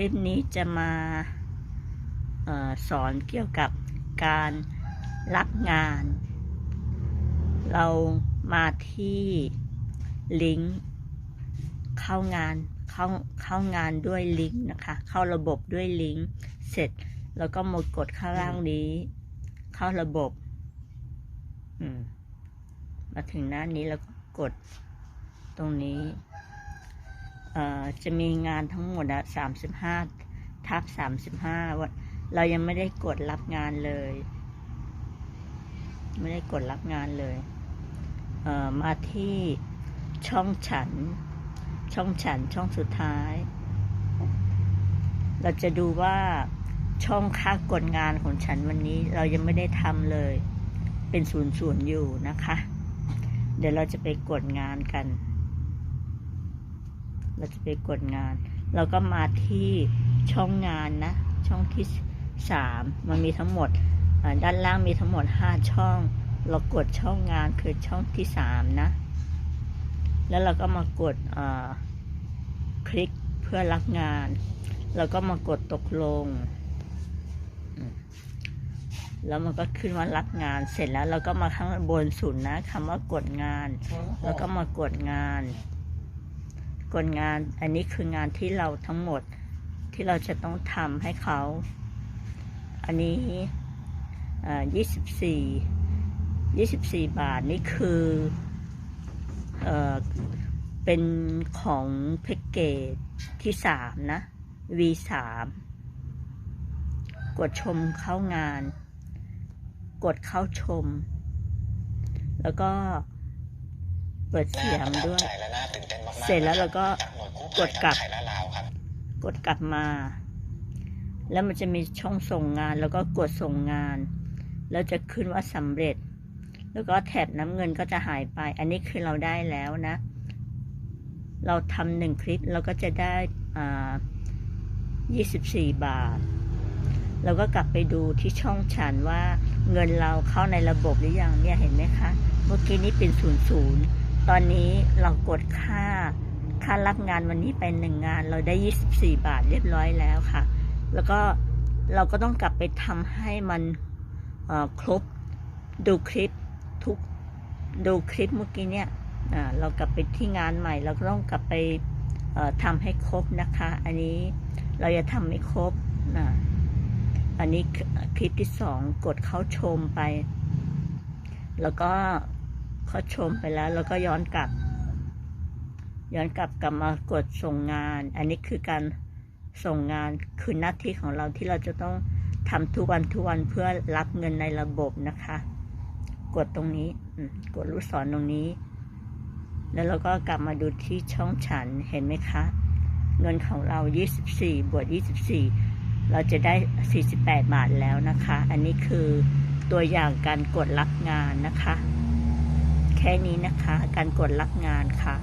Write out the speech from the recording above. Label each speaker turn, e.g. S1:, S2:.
S1: ลิปนี้จะมาออสอนเกี่ยวกับการรับงาน เรามาที่ลิงก์เข้างานเข้าเข้างานด้วยลิงก์นะคะ เข้าระบบด้วยลิงก์เสร็จ แล้วก็มากดข้างล่างนี้ เข้าระบบ มาถึงหน้านี้แล้วก็กดตรงนี้ จะมีงานทั้งหมดอะสามสิบห้าทับสามสิบห้าวันเรายังไม่ได้กดรับงานเลย ไม่ได้กดรับงานเลยเอ่อมาที่ช่องฉัน ช่องฉันช่องสุดท้าย เราจะดูว่าช่องค่ากดงานของฉันวันนี้ เรายังไม่ได้ทำเลย เป็นศูนย์ศูนย์อยู่นะคะ เดี๋ยวเราจะไปกดงานกัน เราจะไปกดงาน เราก็มาที่ช่องงานนะ ช่องที่สามมันมีทั้งหมดด้านล่างมีทั้งหมดห้าช่อง เรากดช่องงานคือช่องที่สามนะ แล้วเราก็มากดคลิกเพื่อรับงาน เราก็มากดตกลง แล้วมันก็ขึ้นว่ารับงานเสร็จแล้ว เราก็มาข้างบนสุดนะคำว่ากดงาน แล้วก็มากดงาน กดงาน อันนี้คืองานที่เราทั้งหมดที่เราจะต้องทำให้เขา อันนี้ยี่สิบสี่ยี่สิบสี่บาทนี่คือเออเป็นของแพ็กเกจที่สามนะ V สามกดชมเข้างาน กดเข้าชม แล้วก็ ปิดเสียงด้วย
S2: น่าประทับใจและน่าตื่นเต้นมากๆ
S1: เสร็จแล้วเราก็
S2: จากหน่วยกู้
S1: ก
S2: ภั
S1: ด
S2: ย
S1: กลับ
S2: ไทยและลาวครับ
S1: กดกลับมา แล้วมันจะมีช่องส่งงาน แล้วก็กดส่งงาน แล้วจะขึ้นว่าสำเร็จ แล้วก็แถบน้ำเงินก็จะหายไป อันนี้คือเราได้แล้วนะ เราทำหนึ่งคลิปเราก็จะได้อ่า24 บาท เราก็กลับไปดูที่ช่องฉันว่าเงินเราเข้าในระบบหรือยังเนี่ยเห็นไหมคะ เมื่อกี้นี้เป็นศูนย์ศูนย์ ตอนนี้เรากดค่าค่ารับงานวันนี้ไปหนึ่งงาน เราได้ 24 บาทเรียบร้อยแล้วค่ะ แล้วก็เราก็ต้องกลับไปทำให้มันครบดูคลิปทุกดูคลิปเมื่อกี้เนี่ยเรากลับไปที่งานใหม่ เราก็ต้องกลับไปทำให้ครบนะคะ อันนี้เราจะทำไม่ครบอันนี้คลิปที่สองกดเข้าชมไป แล้วก็ เขาชมไปแล้วแล้วก็ย้อนกลับ ย้อนกลับกลับมากดส่งงาน อันนี้คือการส่งงานคือหน้าที่ของเราที่เราจะต้องทำทุกวันทุกวันเพื่อรับเงินในระบบนะคะ กดตรงนี้กดลูกศรตรงนี้ แล้วเราก็กลับมาดูที่ช่องฉันเห็นไหมคะ เงินของเรา 24 บวก 24 เราจะได้ 48 บาทแล้วนะคะ อันนี้คือตัวอย่างการกดรับงานนะคะ แค่นี้นะคะ การกดรับงานค่ะ